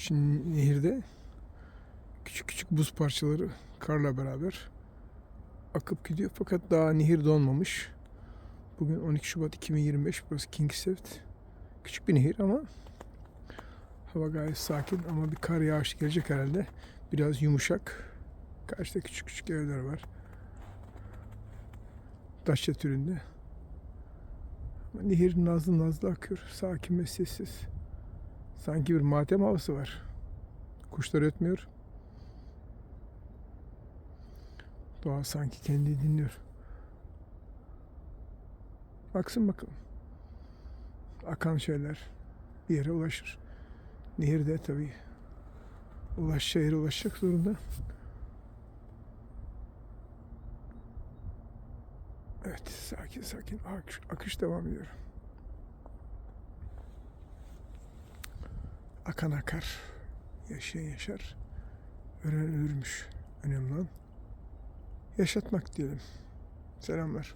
Şimdi nehirde küçük küçük buz parçaları karla beraber akıp gidiyor. Fakat daha nehir donmamış. Bugün 12 Şubat 2025. Burası Kingseft. Küçük bir nehir ama hava gayet sakin ama bir kar yağışı gelecek herhalde. Biraz yumuşak. Karşıda küçük küçük evler var. Daşya türünde. Ama nehir nazlı nazlı akıyor. Sakin ve sessiz. Sanki bir matem havası var. Kuşlar ötmüyor. Doğa sanki kendi dinliyor. Baksın bakalım. Akan şeyler bir yere ulaşır. Nehir de tabii ulaş şehre ulaşacak zorunda. Evet, sakin sakin akış, akış devam ediyor. Akan akar, yaşayan yaşar, ölen ölürmüş. Önemli olan yaşatmak diyelim. Selamlar.